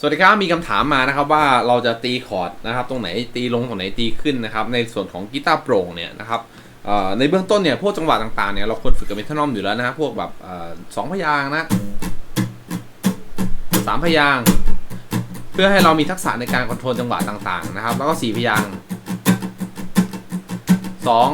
สวัสดีครับ มีคำถามมานะครับว่าเราจะตีคอร์ดนะครับ ตรงไหนตีลงตรงไหนตีขึ้นนะครับ ในส่วนของกีตาร์โปร่งเนี่ยนะครับในเบื้องต้นเนี่ยพวกจังหวะต่างๆเนี่ยเราควรฝึกกับเมทานอมอยู่แล้วนะฮะพวกแบบสองพยางนะสามพยาง เพื่อให้เรามีทักษะในการคอนโทรลจังหวะต่างๆนะครับ แล้วก็สี่พยางสอง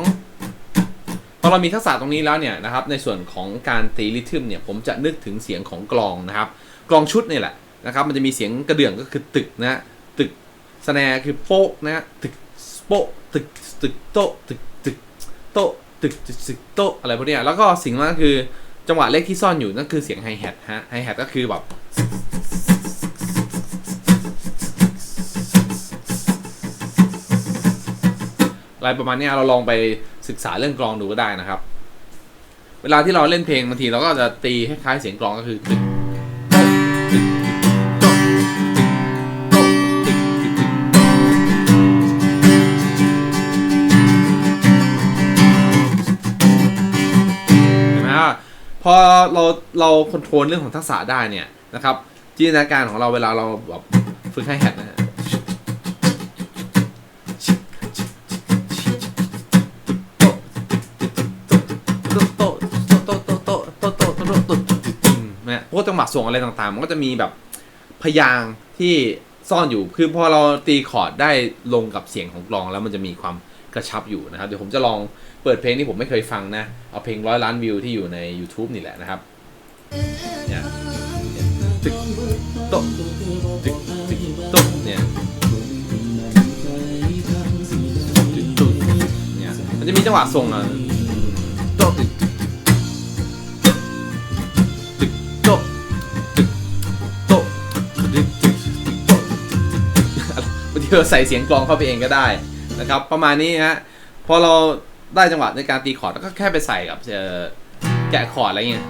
พอเรามีทักษะตรงนี้แล้วเนี่ยนะครับในส่วนของการตีริทึมเนี่ยผมจะนึกถึงเสียงของกลองนะครับกลองชุดนี่แหละ นะครับ มันจะมีเสียงกระเดื่องก็คือตึกนะฮะตึกสแนร์คือโป๊กนะฮะตึกโป๊ะตึกตึกโต๊ะตึกตึกโต๊ะตึกตึกโต๊ะอะไรพวกนี้แล้วก็สิ่งนั้นก็คือจังหวะเลขที่ซ่อนอยู่นั่นคือเสียงไฮแฮทฮะไฮแฮทก็คือแบบอะไรประมาณนี้เราลองไปศึกษาเรื่องกลองดูก็ได้นะครับ เวลาที่เราเล่นเพลงบางทีเราก็จะตีคล้ายๆเสียงกลองก็คือตึก พอเราเราคอนโทรลเรื่องของทักษะได้เนี่ยนะครับจินตนาการของเราเวลาเราแบบฝึกให้แฮทนะฮะพวกจังหวะส่งอะไรต่างๆ มันก็จะมีแบบพยางที่ซ่อนอยู่ คือพอเราตีคอร์ดได้ลงกับเสียงของกลองแล้วมันจะมีความ กระชับอยู่นะครับ เดี๋ยวผมจะลองเปิดเพลงที่ผมไม่เคยฟังนะ เอาเพลงร้อยล้านวิวที่อยู่ใน YouTube นี่แหละนะครับเนี่ยตึกโต๊ะตึกตึกโต๊ะเนี่ยตึกตุ๊กเนี่ยมันจะมีจังหวะส่งอะโต๊ะตึกตึกโต๊ะตึกโต๊ะตึกตกโต๊ะบางทีเราใส่เสียงกลองเข้าไปเองก็ได้ นะครับ ประมาณนี้ฮะพอเราได้จังหวะในการตีคอร์ดแล้วก็แค่ไปใส่กับแกะคอร์ดอะไรเงี้ย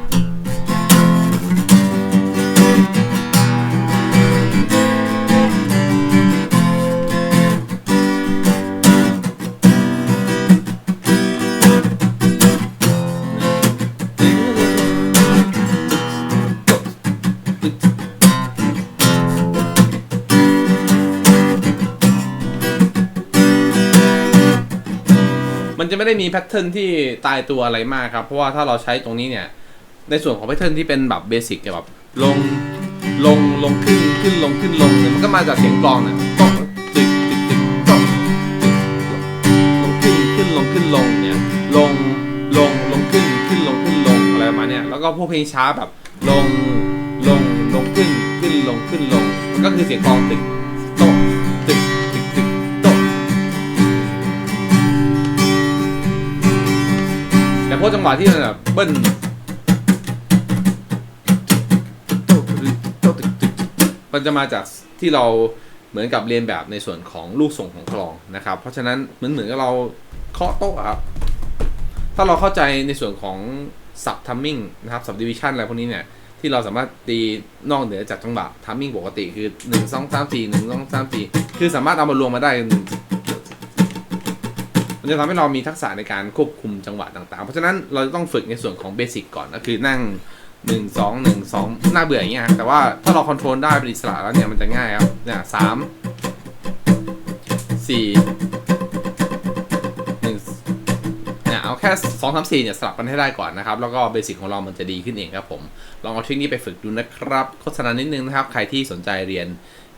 มันจะไม่ได้มีแพทเทิร์นที่ตายตัวอะไรมากครับ เพราะว่าถ้าเราใช้ตรงนี้เนี่ย ในส่วนของแพทเทิร์นที่เป็นแบบเบสิกแบบลงลงลงขึ้นขึ้นลงขึ้นลงเนี่ยมันก็มาจากเสียงกลองเนี่ยโต๊ะตึกตึกตึกโต๊ะตึกลงขึ้นขึ้นลงขึ้นลงเนี่ยลงลงลงขึ้นขึ้นลงขึ้นลงอะไรประมาณเนี่ยแล้วก็พวกเพลงช้าแบบลงลงลงขึ้นขึ้นลงขึ้นลงมันก็คือเสียงกลองตึก แต่พจังหวะที่มันแบบเบิ้ลมันจะมาจากที่เราเหมือนกับเรียนแบบในส่วนของลูกส่งของกลองนะครับ เพราะฉะนั้นเหมือนเหมือนกับเราเคาะโต๊ะครับ ถ้าเราเข้าใจในส่วนของสับทัมมิ่งนะครับสับดิวิชันอะไรพวกนี้เนี่ยที่เราสามารถตีนอกเหนือจากจังหวะทัมมิ่งปกติคือ 1 2 3 4 1 2 3 4 คือสามารถเอามารวมมาได้ มันจะทำให้เรามีทักษะในการควบคุมจังหวะต่างๆ เพราะฉะนั้นเราจะต้องฝึกในส่วนของเบสิกก่อนก็คือนั่ง1 2 1 2น่าเบื่ออย่างเงี้ยแต่ว่าถ้าเราคอนโทรลได้เป็นอิสระแล้วเนี่ยมันจะง่ายครับเนี่ยสามสี่หนึ่งเนี่ยเอาแค่สองสามสี่เนี่ยสลับกันให้ได้ก่อนนะครับ แล้วก็เบสิกของเรามันจะดีขึ้นเองครับผม ลองเอาทริคนี้ไปฝึกดูนะครับ โฆษณานิดนึงนะครับ ใครที่สนใจเรียน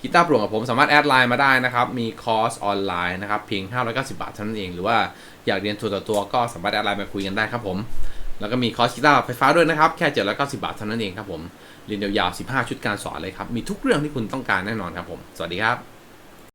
กีตาร์โปร่งกับผมสามารถแอดไลน์มาได้นะครับ มีคอร์สออนไลน์นะครับเพียง 590 บาทเท่านั้นเอง หรือว่าอยากเรียนตัวต่อตัวก็สามารถแอดไลน์มาคุยกันได้ครับผม แล้วก็มีคอร์สกีตาร์ไฟฟ้าด้วยนะครับ แค่ 790 บาทเท่านั้นเองครับผม เรียนยาวๆ 15 ชุดการสอนเลยครับ มีทุกเรื่องที่คุณต้องการแน่นอนครับผม สวัสดีครับ